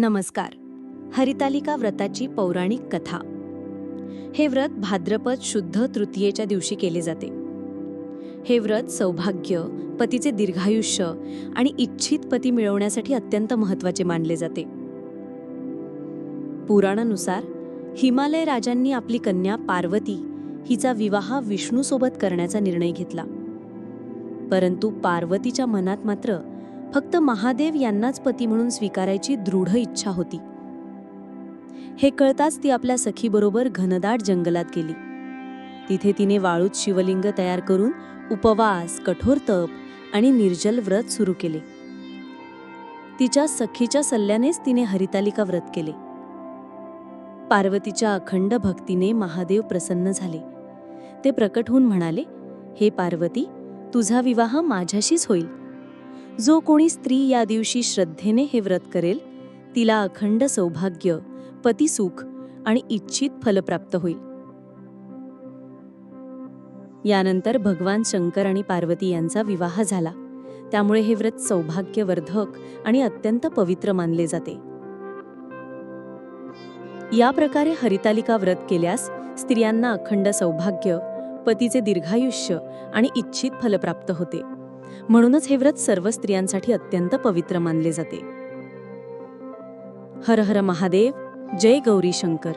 नमस्कार. हरितालिका व्रताची पौराणिक कथा. हे व्रत भाद्रपद शुद्ध तृतीयेच्या दिवशी केले जाते. हे व्रत सौभाग्य पतीचे दीर्घायुष्य आणि इच्छित पती मिळवण्यासाठी अत्यंत महत्त्वाचे मानले जाते. पुराणानुसार हिमालय राजांनी आपली कन्या पार्वती हिचा विवाह विष्णूसोबत करण्याचा निर्णय घेतला. परंतु पार्वतीच्या मनात मात्र फक्त महादेव यांनाच पती म्हणून स्वीकारायची दृढ इच्छा होती. हे कळताच ती आपल्या सखीबरोबर घनदाट जंगलात गेली. तिथे तिने वाळूत शिवलिंग तयार करून उपवास कठोर तप आणि निर्जल व्रत सुरू केले. तिच्या सखीच्या सल्ल्यानेच तिने हरितालिका व्रत केले. पार्वतीच्या अखंड भक्तीने महादेव प्रसन्न झाले. ते प्रकट होऊन म्हणाले हे पार्वती तुझा विवाह माझ्याशीच होईल. जो कोणी स्त्री या दिवशी श्रद्धेने हे व्रत करेल तिला अखंड सौभाग्य पतिसुख आणि इच्छित फल प्राप्त होईल. यानंतर भगवान शंकर आणि पार्वती यांचा विवाह झाला. त्यामुळे हे व्रत सौभाग्यवर्धक आणि अत्यंत पवित्र मानले जाते. या प्रकारे हरितालिका व्रत केल्यास स्त्रियांना अखंड सौभाग्य पतीचे दीर्घायुष्य आणि इच्छित फल प्राप्त होते. म्हणूनच हे व्रत सर्व स्त्रियांसाठी अत्यंत पवित्र मानले जाते. हर हर महादेव जय गौरी शंकर.